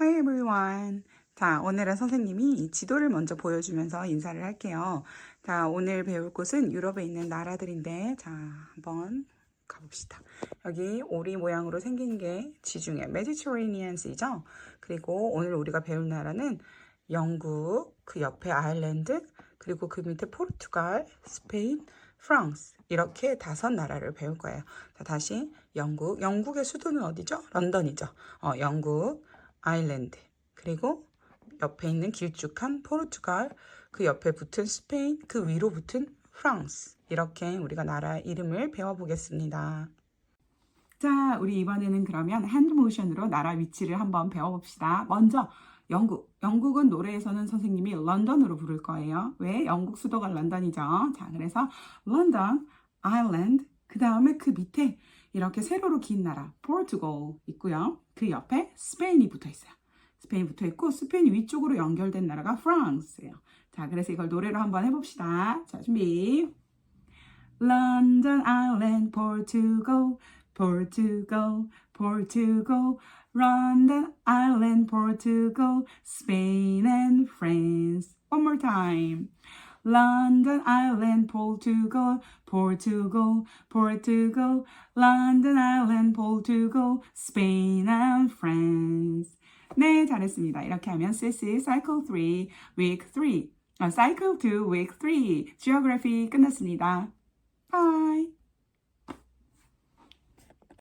Hi everyone. 자, 오늘은 선생님이 지도를 먼저 보여주면서 인사를 할게요. 자, 오늘 배울 곳은 유럽에 있는 나라들인데, 자, 한번 가봅시다. 여기 오리 모양으로 생긴 게 지중해 메디터레니안 씨죠. 그리고 오늘 우리가 배울 나라는 영국, 그 옆에 아일랜드, 그리고 그 밑에 포르투갈, 스페인, 프랑스 이렇게 다섯 나라를 배울 거예요. 자, 다시 영국. 영국의 수도는 어디죠? 런던이죠. 어, 영국, 아일랜드, 그리고 옆에 있는 길쭉한 포르투갈, 그 옆에 붙은 스페인, 그 위로 붙은 프랑스. 이렇게 우리가 나라 이름을 배워보겠습니다. 자, 우리 이번에는 그러면 핸드 모션으로 나라 위치를 한번 배워봅시다. 먼저 영국. 영국은 노래에서는 선생님이 런던으로 부를 거예요. 왜? 영국 수도가 런던이죠. 자, 그래서 런던, 아일랜드, 그 다음에 그 밑에 이렇게 세로로 긴 나라, 포르투갈 있고요. 그 옆에 스페인이 붙어 있어요. 스페인 붙어 있고 스페인 위쪽으로 연결된 나라가 프랑스예요. 자, 그래서 이걸 노래로 한번 해봅시다. 자, 준비. London Island, Portugal, Portugal, Portugal. London Island, Portugal, Spain and France. One more time. London Island, Portugal, Portugal, Portugal. London Island, Portugal, Spain and France. 네, 잘했습니다. 이렇게 하면 CC Cycle 3, Week 3, 아, Cycle 2, Week 3, Geography 끝났습니다. Bye.